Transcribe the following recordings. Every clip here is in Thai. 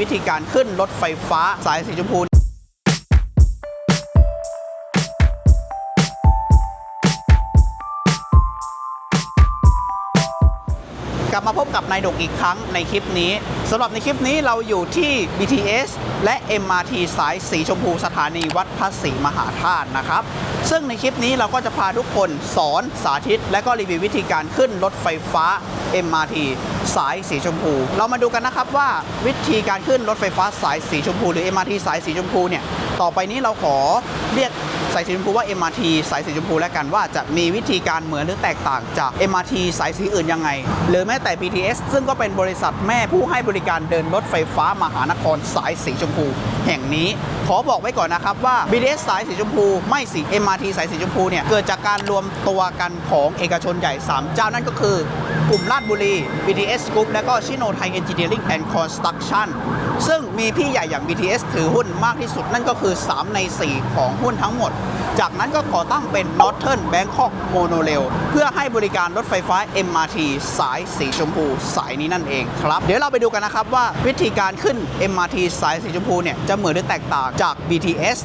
วิธีการขึ้นรถไฟฟ้าสายสีชมพู กลับมาพบกับนายดกอีกครั้งในคลิปนี้สำหรับในคลิปนี้เราอยู่ที่ BTS และ MRT สายสีชมพูสถานีวัดพระศรีมหาธาตุนะครับ ซึ่งในคลิปนี้เราก็จะพาทุกคนสอนสาธิต และก็รีวิววิธีการขึ้นรถไฟฟ้า MRT สายสีชมพู เรามาดูกันนะครับว่าวิธีการขึ้นรถไฟฟ้าสายสีชมพู หรือ MRT สายสีชมพูเนี่ยต่อไปนี้เราขอเรียก สายสีชมพูว่า MRT สายสีชมพูแล้วกันว่าจะมีวิธีการเหมือนหรือแตกต่างจาก MRT สายสีอื่นยังไง หรือแม้แต่ BTS ซึ่งก็เป็นบริษัทแม่ผู้ให้บริการเดินรถไฟฟ้ามหานครสายสีชมพูแห่งนี้ ขอบอกไว้ก่อนนะครับว่า BTS สายสีชมพูไม่สี MRT สายสีชมพูเนี่ยเกิดจากการรวมตัวกันของเอกชนใหญ่ 3 เจ้านั่นก็คือกลุ่มลาดบุรี BTS Group และก็ชิโนไทย Engineering and Construction ซึ่งมีพี่ใหญ่อย่าง BTS ถือหุ้นมากที่สุดนั่นก็คือ 3 ใน 4 ของหุ้นทั้งหมด จากนั้นก็ก่อตั้งเป็น Northern Bangkok Monorail เพื่อให้บริการรถไฟฟ้า MRT สายสีชมพู สายนี้นั่นเองครับ เดี๋ยวเราไปดูกันนะครับว่าวิธีการขึ้น MRT สายสีชมพูเนี่ยจะะเหมือนหรือแตกต่างจาก BTS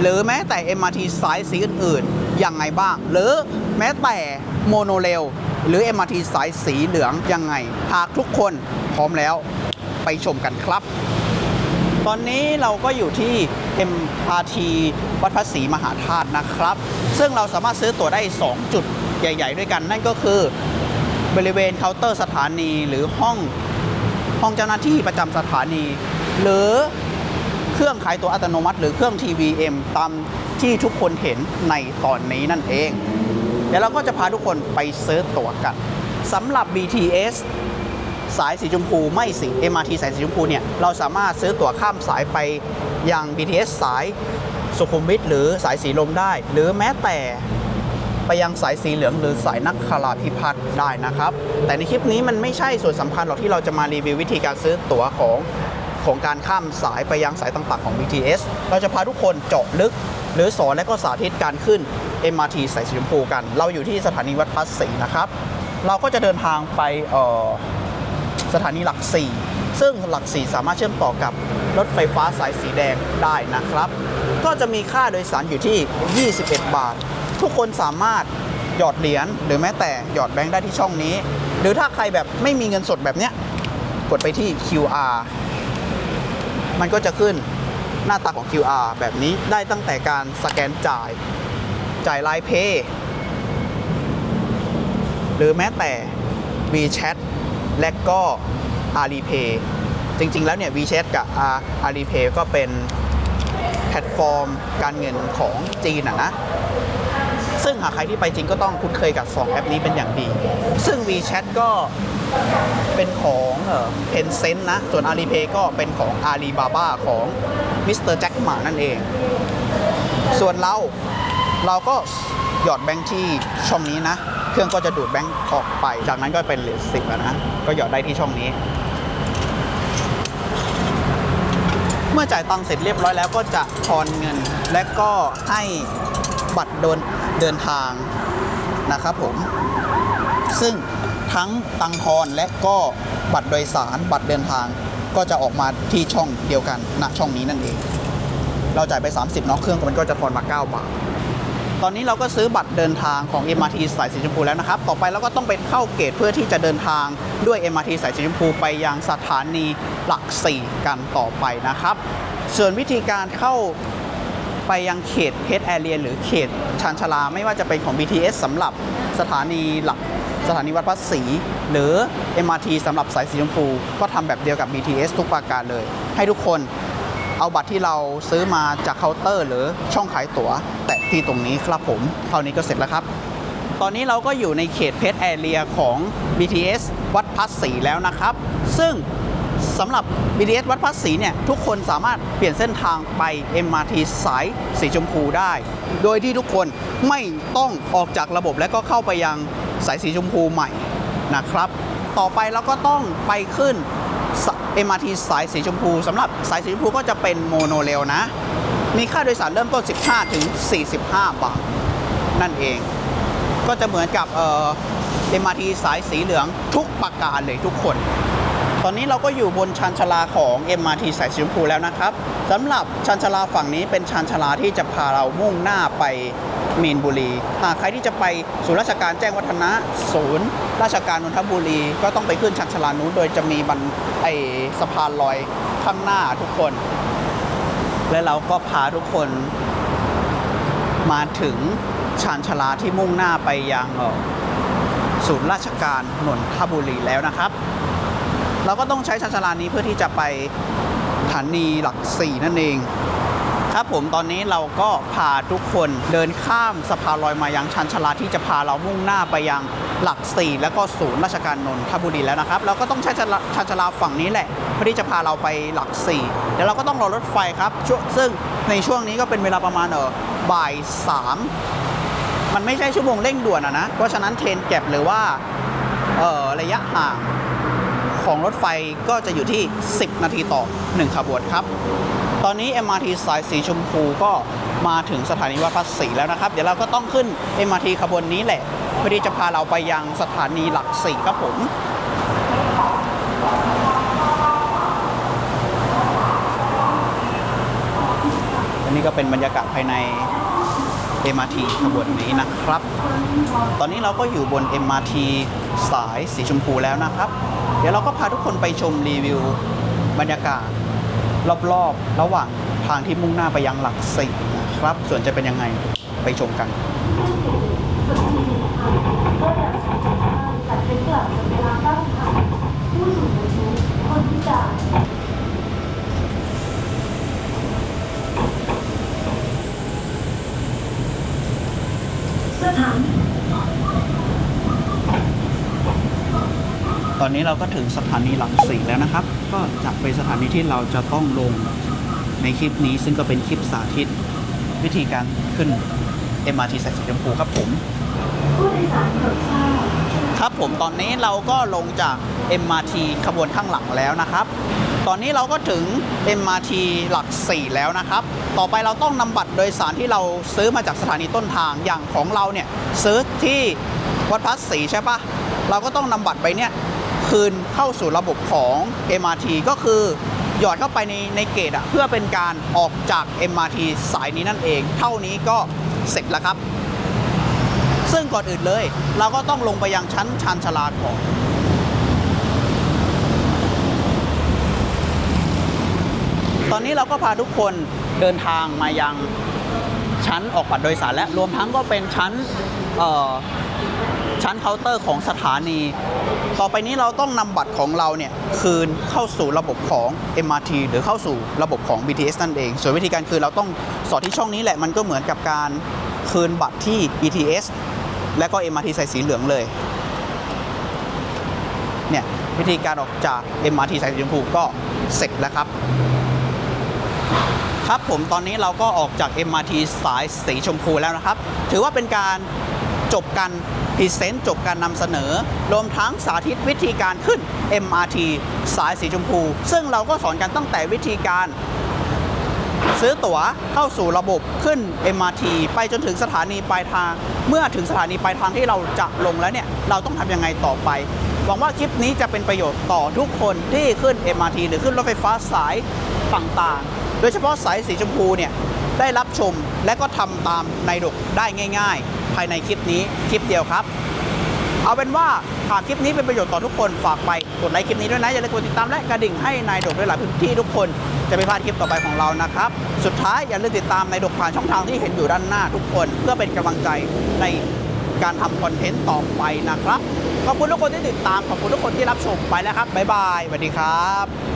หรือแม้แต่ MRT สายสีอื่นๆยังไงบ้าง หรือแม้แต่โมโนเรลหรือ MRT สายสีเหลืองยังไง หากทุกคนพร้อมแล้วไปชมกันครับ ตอนนี้เราก็อยู่ที่ MRT วัดพระศรีมหาธาตุนะครับ ซึ่งเราสามารถซื้อตั๋วได้ 2 จุดใหญ่ ๆ ด้วยกัน นั่นก็คือบริเวณเคาน์เตอร์สถานีหรือห้องห้องเจ้าหน้าที่ประจำสถานี หรือ เครื่องขายตั๋วอัตโนมัติ หรือเครื่อง TVM ตามที่ทุกคนเห็นในตอนนี้นั่นเอง เดี๋ยวเราก็จะพาทุกคนไปซื้อตั๋วกันสำหรับ BTS สายสีชมพูไม่สี MRT สายสีชมพูเนี่ยเราสามารถซื้อตั๋วข้ามสายไปยัง BTS สายสุขุมวิทหรือสายสีลมได้ หรือแม้แต่ไปยังสายสีเหลืองหรือสายนักคาราพิพัฒน์ได้นะครับ แต่ในคลิปนี้มันไม่ใช่ส่วนสำคัญหรอกที่เราจะมารีวิววิธีการซื้อตั๋วของ ของการข้ามสายไปยังสายต่างๆของ BTS เราจะพาทุกคนเจาะลึก หรือสอนและก็สาธิตการขึ้น MRT สายสีชมพูกัน เราอยู่ที่สถานีวัดพระศรีนะครับ เราก็จะเดินทางไปสถานีหลัก 4 ซึ่งหลัก 4 สามารถเชื่อมต่อกับรถไฟฟ้าสายสีแดงได้นะครับ ก็จะมีค่าโดยสารอยู่ที่ 21 บาท ทุกคนสามารถหยอดเหรียญหรือแม้แต่หยอดแบงค์ได้ที่ช่องนี้ หรือถ้าใครแบบไม่มีเงินสดแบบเนี้ยกดไปที่ QR มันก็จะขึ้นหน้าตาของ QR แบบนี้ได้ตั้งแต่การสแกนจ่าย จ่ายไลน์เพย์หรือแม้แต่ WeChat และก็ Alipay จริง ๆ แล้วเนี่ย WeChat กับ Alipay ก็เป็นแพลตฟอร์มการเงินของจีนอะนะ ซึ่งหากใครที่ไปจริงก็ต้องคุ้นเคยกับ 2 แอปนี้เป็นอย่างดี ซึ่ง WeChat ก็ เป็นของเอ่อ Tencent นะ ส่วน Alipay ก็เป็นของ Alibaba ของ Mr. Jack Ma นั่นเอง ส่วนเราเราก็หยอดแบงค์ที่ช่องนี้นะ เครื่องก็จะดูดแบงค์ออกไป จากนั้นก็เป็นเหรียญสิบนะ ก็หยอดได้ที่ช่องนี้ เมื่อจ่ายตังค์เสร็จเรียบร้อยแล้วก็จะทอนเงิน และก็ให้บัตรเดินเดินทางนะครับผม ซึ่ง ทั้งตังทอนและก็บัตรโดยสารบัตรเดินทาง ก็จะออกมาที่ช่องเดียวกันณช่องนี้นั่นเอง เราจ่ายไป 30เนาะเครื่องมันก็จะทอนมา 9 บาท ตอนนี้เราก็ซื้อบัตรเดินทางของ MRT สายสีชมพูแล้วนะครับ ต่อไปเราก็ต้องไปเข้าเกตเพื่อที่จะเดินทางด้วย MRT สายสีชมพูไปยังสถานีหลัก 4 กันต่อไปนะครับ ส่วนวิธีการเข้าไปยังเขตเพชรแอเรียหรือเขตชานชาลาไม่ว่าจะเป็นของ BTS สำหรับสถานีหลัก สถานีวัดพระศรีหรือ MRT สำหรับสายสีชมพู ก็ทำแบบเดียวกับ BTS ทุกประการเลย ให้ทุกคนเอาบัตรที่เราซื้อมาจากเคาน์เตอร์ หรือช่องขายตั๋ว แตะที่ตรงนี้ครับผมเท่านี้ก็เสร็จแล้วครับ ตอนนี้เราก็อยู่ในเขตเพชรแอเรียของ BTS วัดพัศรีแล้วนะครับ ซึ่งสำหรับ BTS วัดพัศรีเนี่ย ทุกคนสามารถเปลี่ยนเส้นทางไป MRT สายสีชมพูได้ โดยที่ทุกคนไม่ต้องออกจากระบบและก็เข้าไปยัง สายสีชมพูใหม่นะครับ ต่อไปเราก็ต้องไปขึ้น MRT สายสีชมพูสำหรับสายสีชมพูก็จะเป็นโมโนเรลนะ มีค่าโดยสารเริ่มต้น 15 ถึง 45 บาท นั่นเอง ก็จะเหมือนกับเอ่อ MRT สายสีเหลืองทุกประการเลยทุกคนตอนนี้เราก็อยู่บนชานชาลาของ MRT สายสีชมพูแล้วนะครับสำหรับชานชาลาฝั่งนี้เป็นชานชาลาที่จะพาเรามุ่งหน้าไป มีนบุรี หากใครที่จะไปศูนย์ราชการแจ้งวัฒนะ ศูนย์ ราชการนนทบุรี ก็ต้องไปขึ้นชานชลานู้นโดยจะมีบันไอสะพานลอยข้างหน้าทุกคน และเราก็พาทุกคนมาถึงชานชลาที่มุ่งหน้าไปยังศูนย์ราชการนนทบุรีแล้วนะครับ เราก็ต้องใช้ชานชลานี้เพื่อที่จะไปสถานีหลักสี่นั่นเอง ครับผมตอนนี้เราก็พาทุกคนเดินข้ามสะพานลอยมายังชานชลาที่จะพาเรามุ่งหน้าไปยังหลักสี่แล้วก็ศูนย์ราชการนนทบุรีแล้วนะครับเราก็ต้องใช้ชานชลาฝั่งนี้แหละเพื่อที่จะพาเราไปหลักสี่เดี๋ยวเราก็ต้องรอรถไฟครับซึ่งในช่วงนี้ก็เป็นเวลาประมาณเออบ่ายสามมันไม่ใช่ชั่วโมงเร่งด่วนอะนะเพราะฉะนั้นเทรนแก็บหรือว่าเออระยะห่างของรถไฟก็จะอยู่ที่ 10 นาทีต่อ 1 ขบวนครับ ตอนนี้ MRT สายสีชมพูก็มาถึงสถานีวัดพระศรีแล้วนะครับ เดี๋ยวเราก็ต้องขึ้น MRT ขบวนนี้แหละเพื่อที่จะพาเราไปยังสถานีหลักสี่ครับผมอันนี้ก็เป็นบรรยากาศภายใน MRT ขบวนนี้นะครับ ตอนนี้เราก็อยู่บน MRT สายสีชมพูแล้วนะครับ เดี๋ยวเราก็พาทุกคนไปชมรีวิวบรรยากาศ รอบๆระหว่างทางที่มุ่งหน้าไปยังหลักสี่นะครับ ส่วนจะเป็นยังไงไปชมกัน จัดเป็นกลับเวลาตั้งค่ะผู้สูงอายุคนพิการ สถาน ตอ นนี้เราก็ถึงสถานีหลักสี่แล้วนะครับ ก็จะเป็นสถานีที่เราจะต้องลงในคลิปนี้ ซึ่งก็เป็นคลิปสาธิต วิธีการขึ้น MRT สายสีชมพูครับผมครับผมตอนนี้เราก็ลงจาก MRT ขบวนข้างหลังแล้วนะครับ ตอนนี้เราก็ถึง MRT หลัก 4 แล้วนะครับ ต่อไปเราต้องนำบัตรโดยสารที่เราซื้อมาจากสถานีต้นทางอย่างของเราเนี่ยซื้อที่วัดพระศรีใช่ปะเราก็ต้องนำบัตรไปเนี่ย คืนเข้าสู่ระบบของ MRT ก็คือหยอดเข้าไปในในเกตอะเพื่อเป็นการออกจาก MRT สายนี้นั่นเอง เท่านี้ก็เสร็จแล้วครับ ซึ่งก่อนอื่นเลย เราก็ต้องลงไปยังชั้นชานชาลาก่อนตอนนี้เราก็พาทุกคนเดินทางมายังชั้นออกบัตรโดยสารและรวมทั้งก็เป็นชั้นเอ่อ ชั้นเคาน์เตอร์ของสถานี ต่อไปนี้เราต้องนำบัตรของเราเนี่ยคืนเข้าสู่ระบบของ MRT หรือเข้าสู่ระบบของ BTS นั่นเอง ส่วนวิธีการคือเราต้องสอดที่ช่องนี้แหละมันก็เหมือนกับการคืนบัตรที่ BTS และก็ MRT สายสีเหลืองเลยเนี่ยวิธีการออกจาก MRT สายสีชมพูก็เสร็จแล้วครับครับผมตอนนี้เราก็ออกจาก MRT สายสีชมพูแล้วนะครับ ถือว่าเป็นการจบการ พรีเซนต์จบการนำเสนอ รวมทั้งสาธิตวิธีการขึ้น MRT สายสีชมพู ซึ่งเราก็สอนกันตั้งแต่วิธีการซื้อตั๋วเข้าสู่ระบบขึ้น MRT ไปจนถึงสถานีปลายทาง เมื่อถึงสถานีปลายทางที่เราจะลงแล้วเนี่ย เราต้องทำยังไงต่อไป หวังว่าคลิปนี้จะเป็นประโยชน์ต่อทุกคนที่ขึ้น MRT หรือขึ้นรถไฟฟ้าสายต่างๆ โดยเฉพาะสายสีชมพูเนี่ย ได้รับชมและก็ทำตามในดกได้ง่าย ๆ ภายในคลิปนี้คลิปเดียวครับ เอาเป็นว่าหากคลิปนี้เป็นประโยชน์ต่อทุกคนฝากไปกดไลค์คลิปนี้ด้วยนะอย่าลืมกดติดตามและกระดิ่งให้นายดกด้วยหลายพื้นที่ทุกคนจะไม่พลาดคลิปต่อไปของเรานะครับ สุดท้ายอย่าลืมติดตามนายดกผ่านช่องทางที่เห็นอยู่ด้านหน้าทุกคน เพื่อเป็นกำลังใจในการทำคอนเทนต์ต่อไปนะครับขอบคุณทุกคนที่ติดตามขอบคุณทุกคนที่รับชมไปแล้วครับบ๊ายบายสวัสดีครับ